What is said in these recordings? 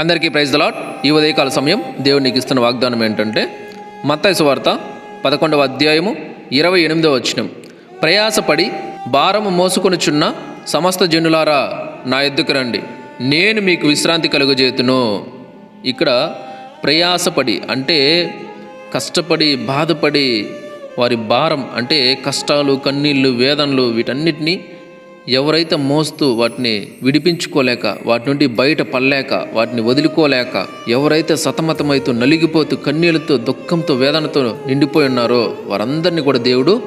అందరికీ ప్రైజ్ దలాట్ ఈ ఉదయకాల సమయం దేవుడు నీకు ఇస్తున్న వాగ్దానం ఏంటంటే మత్తైసు వార్త పదకొండవ అధ్యాయము ఇరవై ఎనిమిదవ వచనం. ప్రయాసపడి భారము మోసుకొనుచున్న సమస్త జనులారా నా ఎద్దుకు రండి. నేను మీకు విశ్రాంతి కలుగజేతును ఇక్కడ ప్రయాసపడి అంటే కష్టపడి బాధపడి వారి భారం అంటే కష్టాలు కన్నీళ్ళు వేదనలు వీటన్నిటినీ ఎవరైతే మోస్తూ వాటిని విడిపించుకోలేక వాటి నుండి బయట పడలేక వాటిని వదులుకోలేక ఎవరైతే సతమతమైతూ నలిగిపోతూ కన్నీళ్ళతో దుఃఖంతో వేదనతో నిండిపోయి ఉన్నారో వారందరినీ కూడా దేవుడు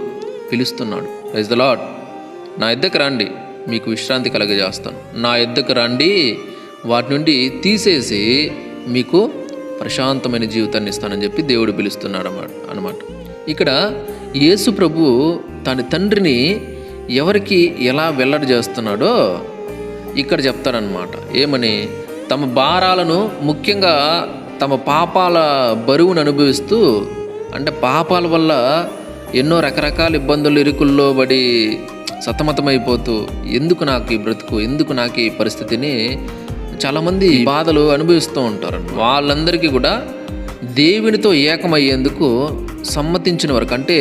పిలుస్తున్నాడు. రైజ్ ద లాడ్ నా ఎద్దకు రండి మీకు విశ్రాంతి కలగజేస్తాను. నా ఎద్దకు రండి వాటి నుండి తీసేసి మీకు ప్రశాంతమైన జీవితాన్ని ఇస్తానని చెప్పి దేవుడు పిలుస్తున్నాడు అన్నమాట. అనమాట ఇక్కడ యేసు ప్రభు తన తండ్రిని ఎవరికి ఎలా వెల్లడి చేస్తున్నాడో ఇక్కడ చెప్తారనమాట ఏమని? తమ భారాలను ముఖ్యంగా తమ పాపాల బరువును అనుభవిస్తూ అంటే పాపాల వల్ల ఎన్నో రకరకాల ఇబ్బందులు ఇరుకుల్లో పడి సతమతమైపోతూ ఎందుకు నాకు ఈ బ్రతుకు ఎందుకు నాకు ఈ పరిస్థితిని చాలామంది బాధలు అనుభవిస్తూ ఉంటారు వాళ్ళందరికీ కూడా దేవునితో ఏకమయ్యేందుకు సమ్మతించిన వరకు అంటే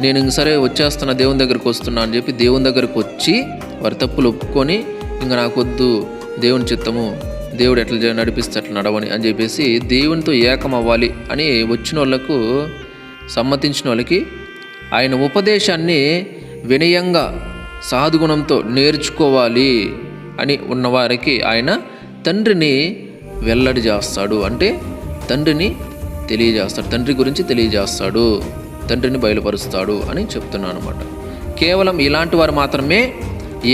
నేను ఇంక సరే వచ్చేస్తున్నా దేవుని దగ్గరకు వస్తున్నా అని చెప్పి దేవుని దగ్గరకు వచ్చి వారి తప్పులు ఒప్పుకొని ఇంకా నాకొద్దు దేవుని చిత్తము దేవుడు ఎట్లా నడిపిస్తే అట్లా నడవని అని చెప్పేసి దేవునితో ఏకం అవ్వాలి అని వచ్చిన వాళ్ళకు సమ్మతించిన వాళ్ళకి ఆయన ఉపదేశాన్ని వినయంగా సాధుగుణంతో నేర్చుకోవాలి అని ఉన్నవారికి ఆయన తండ్రిని వెల్లడి చేస్తాడు. అంటే తండ్రిని తెలియజేస్తాడు తండ్రి గురించి తెలియజేస్తాడు. తండ్రిని బయలుపరుస్తాడు అని చెప్తున్నాను అనమాట కేవలం ఇలాంటి వారు మాత్రమే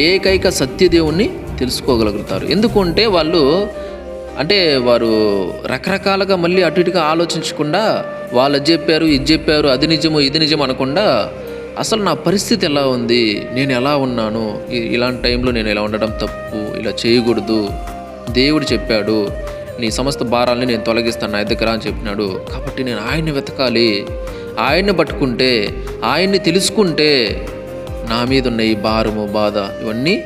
ఏకైక సత్యదేవుణ్ణి తెలుసుకోగలుగుతారు. ఎందుకంటే వాళ్ళు అంటే వారు రకరకాలుగా మళ్ళీ అటు ఇటుగా ఆలోచించకుండా వాళ్ళు అది చెప్పారు ఇది చెప్పారు అది నిజము ఇది నిజం అనకుండా అసలు నా పరిస్థితి ఎలా ఉంది నేను ఎలా ఉన్నాను ఇలాంటి టైంలో నేను ఇలా ఉండడం తప్పు ఇలా చేయకూడదు దేవుడు చెప్పాడు నీ సమస్త భారాల్ని నేను తొలగిస్తాను నా దగ్గర అని చెప్పినాడు. కాబట్టి నేను ఆయన్ని వెతకాలి ఆయన్ని పట్టుకుంటే ఆయన్ని తెలుసుకుంటే నా మీద ఉన్న ఈ భారము బాధ ఇవన్నీ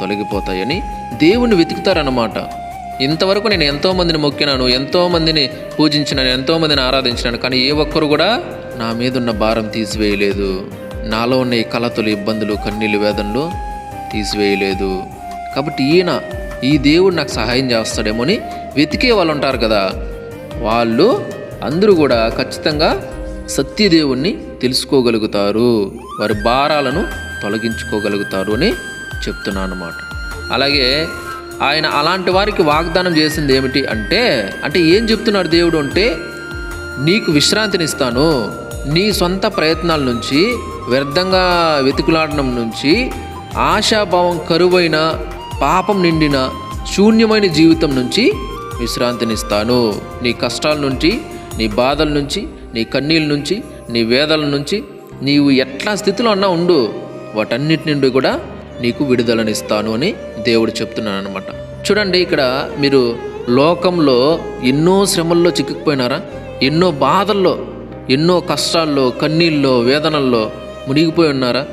తొలగిపోతాయని దేవుణ్ణి వెతుకుతారన్నమాట. ఇంతవరకు నేను ఎంతోమందిని మొక్కినాను ఎంతోమందిని పూజించినాను ఎంతోమందిని ఆరాధించినాను కానీ ఏ ఒక్కరు కూడా నా మీద ఉన్న భారం తీసివేయలేదు. నాలో ఉన్న ఈ కలతలు ఇబ్బందులు కన్నీళ్ళు వేదనలు తీసివేయలేదు. కాబట్టి ఈయన ఈ దేవుడు నాకు సహాయం చేస్తాడేమో అని వెతికే వాళ్ళు ఉంటారు కదా. వాళ్ళు అందరూ కూడా ఖచ్చితంగా సత్యదేవుణ్ణి తెలుసుకోగలుగుతారు. వారి భారాలను తొలగించుకోగలుగుతారు అని చెప్తున్నాను అనమాట అలాగే ఆయన అలాంటి వారికి వాగ్దానం చేసింది ఏమిటి అంటే అంటే ఏం చెప్తున్నాడు దేవుడు అంటే నీకు విశ్రాంతినిస్తాను. నీ సొంత ప్రయత్నాల నుంచి వ్యర్థంగా వెతుకులాడడం నుంచి ఆశాభావం కరువైన పాపం నిండిన శూన్యమైన జీవితం నుంచి విశ్రాంతినిస్తాను. నీ కష్టాల నుంచి నీ బాధల నుంచి నీ కన్నీళ్ళ నుంచి నీ వేదల నుంచి నీవు ఎట్లా స్థితిలో అన్నా ఉండు వాటన్నిటి నుండి కూడా నీకు విడుదలనిస్తాను అని దేవుడు చెప్తున్నాను అనమాట చూడండి ఇక్కడ మీరు లోకంలో ఎన్నో శ్రమల్లో చిక్కుకుపోయినారా? ఎన్నో బాధల్లో ఎన్నో కష్టాల్లో కన్నీళ్ళలో వేదనల్లో మునిగిపోయి ఉన్నారా?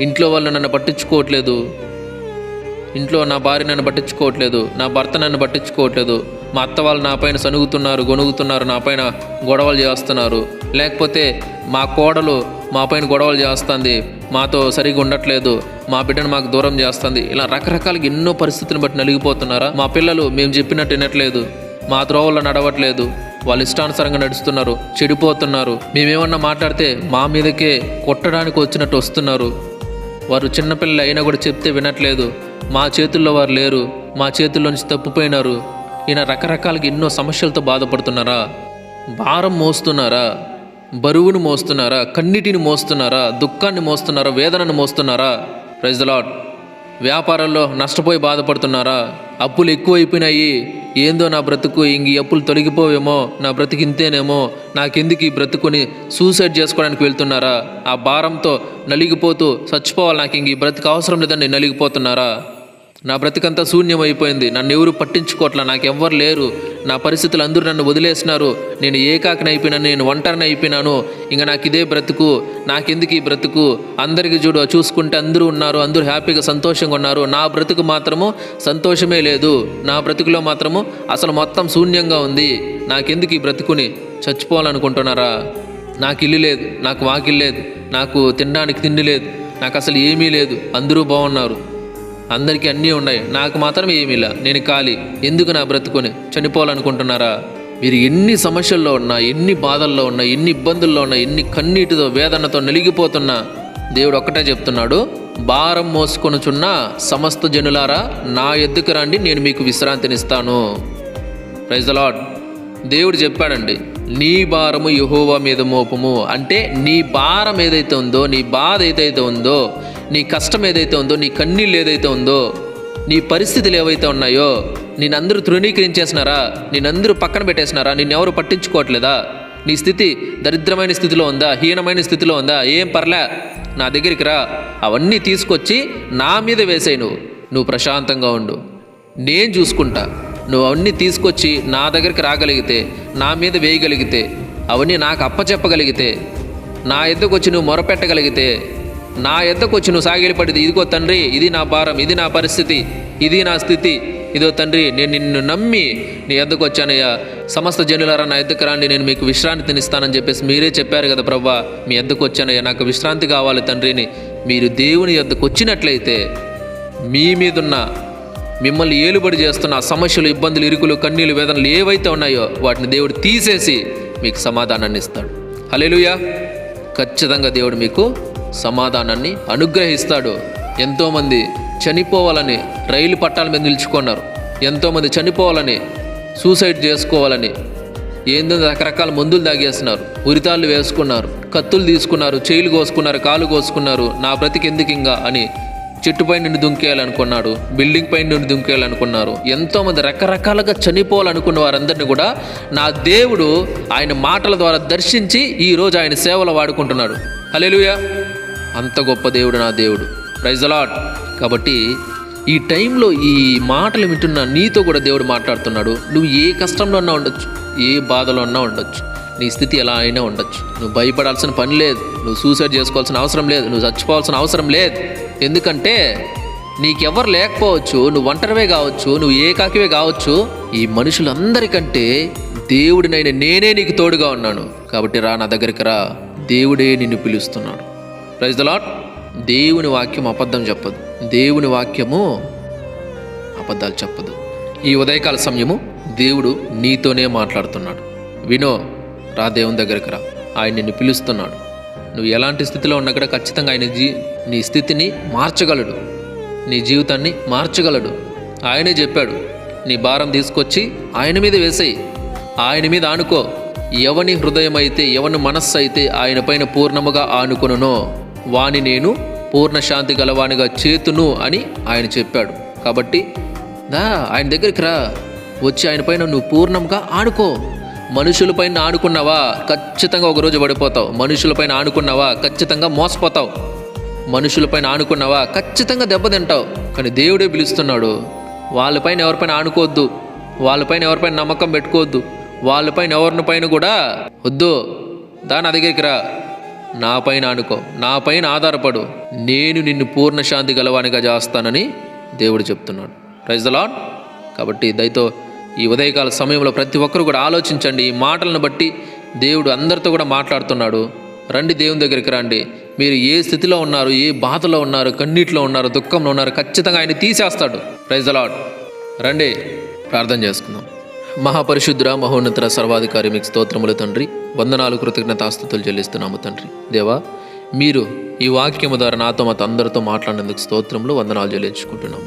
ఇంట్లో వాళ్ళు నన్ను పట్టించుకోవట్లేదు. ఇంట్లో నా భార్య నన్ను పట్టించుకోవట్లేదు. నా భర్త నన్ను పట్టించుకోవట్లేదు. మా అత్త వాళ్ళు నా పైన సనుగుతున్నారు గొనుగుతున్నారు నా పైన గొడవలు చేస్తున్నారు. లేకపోతే మా కోడలు మా పైన గొడవలు చేస్తుంది మాతో సరిగా ఉండట్లేదు మా బిడ్డను మాకు దూరం చేస్తుంది. ఇలా రకరకాలుగా ఎన్నో పరిస్థితులను బట్టి నలిగిపోతున్నారా? మా పిల్లలు మేము చెప్పినట్టు వినట్లేదు మా త్రోవల్లో నడవట్లేదు వాళ్ళు ఇష్టానుసారంగా నడుస్తున్నారు చెడిపోతున్నారు. మేమేమన్నా మాట్లాడితే మా మీదకే కొట్టడానికి వచ్చినట్టు వస్తున్నారు. వారు చిన్నపిల్లలు అయినా కూడా చెప్తే వినట్లేదు మా చేతుల్లో వారు లేరు మా చేతుల్లో నుంచి తప్పిపోయినారు. ఈయన రకరకాలుగా ఎన్నో సమస్యలతో బాధపడుతున్నారా? భారం మోస్తున్నారా? బరువును మోస్తున్నారా? కన్నిటిని మోస్తున్నారా? దుఃఖాన్ని మోస్తున్నారా? వేదనను మోస్తున్నారా? ప్రైజ్ ద లాడ్ నష్టపోయి బాధపడుతున్నారా? అప్పులు ఎక్కువైపోయినాయి. ఏందో నా బ్రతుకు ఇంక అప్పులు తొలగిపోవేమో? నా బ్రతుకు ఇంతేనేమో? నాకెందుకు ఈ బ్రతుకుని సూసైడ్ చేసుకోవడానికి వెళ్తున్నారా? ఆ భారంతో నలిగిపోతూ చచ్చిపోవాలి నాకు ఇంక ఈ బ్రతుకు అవసరం లేదని నలిగిపోతున్నారా? నా బ్రతికంతా శూన్యమైపోయింది. నన్ను ఎవరు పట్టించుకోవట్లా. నాకు ఎవ్వరు లేరు. నా పరిస్థితులు అందరూ నన్ను వదిలేసినారు. నేను ఏకాకిని అయిపోయినాను నేను ఒంటరిని అయిపోయినాను ఇంకా నాకు ఇదే బ్రతుకు. నాకెందుకు ఈ బ్రతుకు? అందరికీ చూడు చూసుకుంటే అందరూ ఉన్నారు. అందరూ హ్యాపీగా సంతోషంగా ఉన్నారు. నా బ్రతుకు మాత్రము సంతోషమే లేదు. నా బ్రతుకులో మాత్రము అసలు మొత్తం శూన్యంగా ఉంది. నాకెందుకు ఈ బ్రతుకుని? చచ్చిపోవాలనుకుంటున్నారా? నాకు ఇల్లు లేదు. నాకు వాకిల్ లేదు. నాకు తినడానికి తిండి లేదు. నాకు అసలు ఏమీ లేదు. అందరూ బాగున్నారు. అందరికీ అన్నీ ఉన్నాయి. నాకు మాత్రం ఏమీ లే నేను ఖాళీ. ఎందుకు నా బ్రతుకుని? చనిపోవాలనుకుంటున్నారా? మీరు ఎన్ని సమస్యల్లో ఉన్నా ఎన్ని బాధల్లో ఉన్నా ఎన్ని ఇబ్బందుల్లో ఉన్నా ఎన్ని కన్నీటితో వేదనతో నలిగిపోతున్నా దేవుడు ఒక్కటే చెప్తున్నాడు భారం మోసుకొనుచున్న సమస్త జనులారా నా ఎద్దుకు రండి నేను మీకు విశ్రాంతినిస్తాను. ప్రైజ్ లాడ్ దేవుడు చెప్పాడండి నీ భారము యహోవా మీద మోపము. అంటే నీ భారం ఏదైతే ఉందో నీ బాధ ఏదైతే ఉందో నీ కష్టం ఏదైతే ఉందో నీ కన్నీళ్ళు ఏదైతే ఉందో నీ పరిస్థితులు ఏవైతే ఉన్నాయో నేనందరూ తృణీకరించేసినారా? నేనందరూ పక్కన పెట్టేసినారా? నిన్నెవరు పట్టించుకోవట్లేదా? నీ స్థితి దరిద్రమైన స్థితిలో ఉందా? హీనమైన స్థితిలో ఉందా? ఏం పర్లే. నా దగ్గరికి రా. అవన్నీ తీసుకొచ్చి నా మీద వేసేయి నువ్వు. నువ్వు ప్రశాంతంగా ఉండు. నేను చూసుకుంటా. నువ్వు అవన్నీ తీసుకొచ్చి నా దగ్గరికి రాగలిగితే నా మీద వేయగలిగితే అవన్నీ నాకు అప్పచెప్పగలిగితే నా ఎద్దకు వచ్చి నువ్వు మొరపెట్టగలిగితే నా ఎద్దకు వచ్చి నువ్వు సాగిలిపడింది ఇదిగో తండ్రి ఇది నా భారం ఇది నా పరిస్థితి ఇది నా స్థితి. ఇదో తండ్రి నేను నిన్ను నమ్మి నీ ఎద్దకు వచ్చానయ్యా సమస్త జనులారా నా ఎద్దకు రాండి నేను మీకు విశ్రాంతి తినిస్తానని చెప్పేసి మీరే చెప్పారు కదా ప్రవ్వా. మీ ఎద్దకు వచ్చానయ్యా నాకు విశ్రాంతి కావాలి తండ్రిని. మీరు దేవుని ఎద్దకు వచ్చినట్లయితే మీ మీదున్న మిమ్మల్ని ఏలుబడి చేస్తున్న సమస్యలు ఇబ్బందులు ఇరుకులు కన్నీళ్ళు వేదనలు ఏవైతే ఉన్నాయో వాటిని దేవుడు తీసేసి మీకు సమాధానాన్ని ఇస్తాడు. హలేలుయా ఖచ్చితంగా దేవుడు మీకు సమాధానాన్ని అనుగ్రహిస్తాడు. ఎంతోమంది చనిపోవాలని రైలు పట్టాల మీద నిలుచుకున్నారు. ఎంతోమంది చనిపోవాలని సూసైడ్ చేసుకోవాలని ఏందో రకరకాల మందులు తాగేస్తున్నారు. ఉరితాళ్ళు వేసుకున్నారు కత్తులు తీసుకున్నారు చేయిలు కోసుకున్నారు కాలు కోసుకున్నారు నా బ్రతికి ఎందుకు ఇంకా అని చెట్టుపై నుండి దుంకేయాలనుకున్నాడు బిల్డింగ్ పై నుండి దుంకేయాలనుకున్నారు. ఎంతోమంది రకరకాలుగా చనిపోవాలనుకున్న వారందరినీ కూడా నా దేవుడు ఆయన మాటల ద్వారా దర్శించి ఈరోజు ఆయన సేవలు వాడుకుంటున్నాడు. హల్లెలూయా. అంత గొప్ప దేవుడు నా దేవుడు. ప్రైజ్ అలాట్ కాబట్టి ఈ టైంలో ఈ మాటలు వింటున్న నీతో కూడా దేవుడు మాట్లాడుతున్నాడు. నువ్వు ఏ కష్టంలో ఉన్నా ఉండొచ్చు. ఏ బాధలో ఉన్నా ఉండొచ్చు. నీ స్థితి ఎలా అయినా ఉండొచ్చు. నువ్వు భయపడాల్సిన పని లేదు. నువ్వు సూసైడ్ చేసుకోవాల్సిన అవసరం లేదు. నువ్వు చచ్చిపోవాల్సిన అవసరం లేదు. ఎందుకంటే నీకెవ్వరు లేకపోవచ్చు. నువ్వు ఒంటరివే కావచ్చు. నువ్వు ఏకాకివే కావచ్చు. ఈ మనుషులందరికంటే దేవుడినైన నేనే నీకు తోడుగా ఉన్నాను. కాబట్టి రా నా దగ్గరికి రా. దేవుడే నిన్ను పిలుస్తున్నాడు. ప్రైజ్ ద లాట్ దేవుని వాక్యం అబద్ధం చెప్పదు. దేవుని వాక్యము అబద్ధాలు చెప్పదు. ఈ ఉదయకాల సమయము దేవుడు నీతోనే మాట్లాడుతున్నాడు. వినో రా దేవుని దగ్గరికి రా. ఆయన నిన్ను పిలుస్తున్నాడు. నువ్వు ఎలాంటి స్థితిలో ఉన్నా కూడా ఖచ్చితంగా ఆయన జీ నీ స్థితిని మార్చగలడు. నీ జీవితాన్ని మార్చగలడు. ఆయనే చెప్పాడు నీ భారం తీసుకొచ్చి ఆయన మీద వేసేయి. ఆయన మీద ఆనుకో. ఎవని హృదయం అయితే ఎవని మనస్సు అయితే ఆయన పైన పూర్ణముగా ఆనుకొనునో వాని నేను పూర్ణశాంతి గలవానిగా చేతును అని ఆయన చెప్పాడు. కాబట్టి దా ఆయన దగ్గరికి రా. వచ్చి ఆయన పైన నువ్వు పూర్ణంగా ఆడుకో మనుషులపైన ఆడుకున్నావా ఖచ్చితంగా ఒకరోజు పడిపోతావు. మనుషులపైన ఆడుకున్నావా ఖచ్చితంగా మోసపోతావు. మనుషులపైన ఆనుకున్నావా ఖచ్చితంగా దెబ్బతింటావు. కానీ దేవుడే పిలుస్తున్నాడు వాళ్ళపైన ఎవరిపైన ఆనుకోవద్దు. వాళ్ళపైన ఎవరిపైన నమ్మకం పెట్టుకోవద్దు. వాళ్ళపైన ఎవరిపైన కూడా వద్దు. దా నా దగ్గరికి రా. నా పైన నాపైన ఆధారపడు. నేను నిన్ను పూర్ణ శాంతి గలవానిగా చేస్తానని దేవుడు చెప్తున్నాడు. ప్రైజ్ లాడ్ కాబట్టి దయతో ఈ ఉదయకాల సమయంలో ప్రతి ఒక్కరు కూడా ఆలోచించండి. ఈ మాటలను బట్టి దేవుడు అందరితో కూడా మాట్లాడుతున్నాడు. రండి దేవుని దగ్గరికి రండి. మీరు ఏ స్థితిలో ఉన్నారు ఏ బాధలో ఉన్నారు కన్నీటిలో ఉన్నారు దుఃఖంలో ఉన్నారు ఖచ్చితంగా ఆయన తీసేస్తాడు. ప్రైజ్ లాడ్ రండి ప్రార్థన చేసుకుందాం. మహాపరిశుద్ధుర మహోన్నతర సర్వాధికారి మీకు స్తోత్రములు తండ్రి. వందనాలు కృతజ్ఞతాస్తుతులు చెల్లిస్తున్నాము తండ్రి. దేవా మీరు ఈ వాక్యము ద్వారా నాతో మాతో అందరితో మాట్లాడినందుకు స్తోత్రములు వందనాలు చెల్లించుకుంటున్నాము.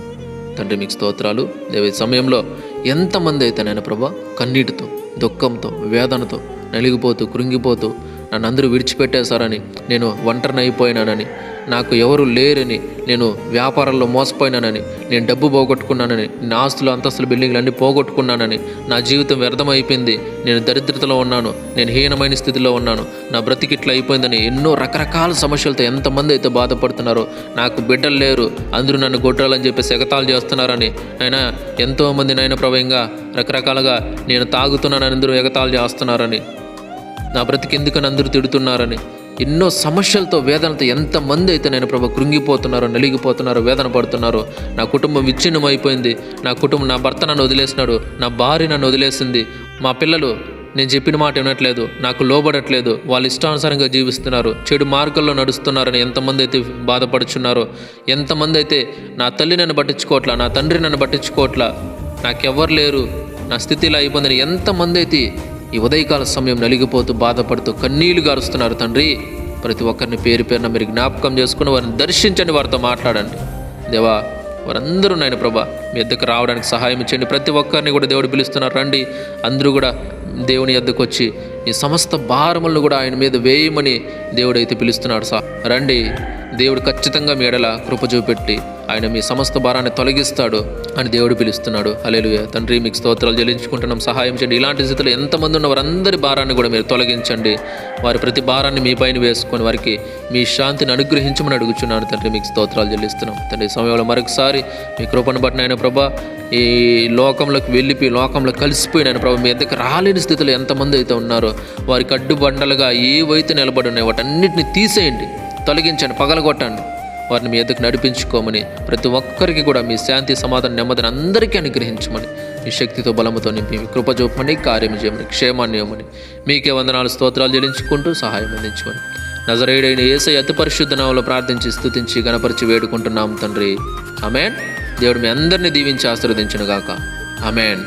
తండ్రి మీకు స్తోత్రాలు. దేవ సమయంలో ఎంతమంది అయితే నేను ప్రభా కన్నీటితో దుఃఖంతో వేదనతో నలిగిపోతూ కృంగిపోతూ నన్ను అందరూ విడిచిపెట్టేశారని నేను ఒంటరినైపోయినానని నాకు ఎవరు లేరని నేను వ్యాపారంలో మోసపోయినానని నేను డబ్బు పోగొట్టుకున్నానని నా ఆస్తులు అంతస్తులు బిల్డింగ్లు అన్నీ పోగొట్టుకున్నానని నా జీవితం వ్యర్థమైపోయింది. నేను దరిద్రతలో ఉన్నాను నేను హీనమైన స్థితిలో ఉన్నాను. నా బ్రతికి ఇట్లా అయిపోయిందని ఎన్నో రకరకాల సమస్యలతో ఎంతమంది అయితే బాధపడుతున్నారో నాకు బిడ్డలు లేరు అందరూ నన్ను గొడ్రాలని చెప్పేసి ఎగతాళు చేస్తున్నారని. అయినా ఎంతోమంది నాయన ప్రవయంగా రకరకాలుగా నేను తాగుతున్నానని అందరూ ఎగతాలు చేస్తున్నారని. నా బ్రతికెందుకని అందరూ తిడుతున్నారని. ఎన్నో సమస్యలతో వేదనతో ఎంతమంది అయితే నేను ప్రభు కృంగిపోతున్నారో నలిగిపోతున్నారో వేదన పడుతున్నారో నా కుటుంబం విచ్ఛిన్నం అయిపోయింది నా కుటుంబం నా భర్త నన్ను వదిలేసినాడు. నా భార్య నన్ను వదిలేసింది. మా పిల్లలు నేను చెప్పిన మాట వినట్లేదు. నాకు లోబడట్లేదు. వాళ్ళు ఇష్టానుసారంగా జీవిస్తున్నారు. చెడు మార్గంలో నడుస్తున్నారని ఎంతమంది అయితే బాధపడుచున్నారో ఎంతమంది అయితే నా తల్లి నన్ను పట్టించుకోవట్లా నా తండ్రి నన్ను పట్టించుకోవట్లా నాకెవ్వరు లేరు. నా స్థితి ఇలా అయిపోయిందని ఎంతమంది అయితే ఈ ఉదయకాల సమయం నలిగిపోతూ బాధపడుతూ కన్నీళ్ళు గారుస్తున్నారు తండ్రి. ప్రతి ఒక్కరిని పేరు పేరున మీరు జ్ఞాపకం చేసుకుని వారిని దర్శించండి వారితో మాట్లాడండి. దేవా వారందరూ నాయన ప్రభా మీ ఎద్దకు రావడానికి సహాయం చేయండి. ప్రతి ఒక్కరిని కూడా దేవుడు పిలుస్తున్నారు. రండి అందరూ కూడా దేవుని ఎద్దకు వచ్చి ఈ సమస్త భారములను కూడా ఆయన మీద వేయమని దేవుడైతే పిలుస్తున్నాడు సా రండి దేవుడు ఖచ్చితంగా మీ ఎడల కృప చూపెట్టి ఆయన మీ సమస్త భారాన్ని తొలగిస్తాడు అని దేవుడు పిలుస్తున్నాడు. హల్లెలూయా. తండ్రి మీకు స్తోత్రాలు చెల్లించుకుంటున్నాం. సహాయం చేయండి. ఇలాంటి స్థితిలో ఎంతమంది ఉన్న వారందరి భారాన్ని కూడా మీరు తొలగించండి. వారి ప్రతి భారాన్ని మీ పైన వేసుకొని వారికి మీ శాంతిని అనుగ్రహించమని అడుగుచున్నాను. తండ్రి మీకు స్తోత్రాలు చెల్లిస్తున్నాం. తండ్రి సమయంలో మరొకసారి మీ కృపను బట్టిన ఆయన ప్రభా ఈ లోకంలోకి వెళ్ళిపోయి లోకంలో కలిసిపోయిన ఆయన ప్రభా మీ దగ్గర రాలేని స్థితిలో ఎంతమంది అయితే ఉన్నారో వారికి అడ్డుబండలుగా ఏవైతే నిలబడి ఉన్నాయో వాటన్నిటిని తీసేయండి. తొలగించండి పగలగొట్టండి. వారిని మీ ఎదుకు నడిపించుకోమని ప్రతి ఒక్కరికి కూడా మీ శాంతి సమాధానం నెమ్మదిని అందరికీ అనుగ్రహించమని మీ శక్తితో బలముతో నింపి మీ కృప చూపమని కార్యం చేయమని క్షేమాన్ని ఇవ్వమని మీకే వందనాలు స్తోత్రాలు చెల్లించుకుంటూ సహాయం అందించుకొని నజరేయుడైన ఏసై అతి పరిశుద్ధ నామలో ప్రార్థించి స్థుతించి గణపరిచి వేడుకుంటున్నాం తండ్రి. అమేన్ దేవుడు మీ అందరిని దీవించి ఆశీర్వదించును గాక అమేన్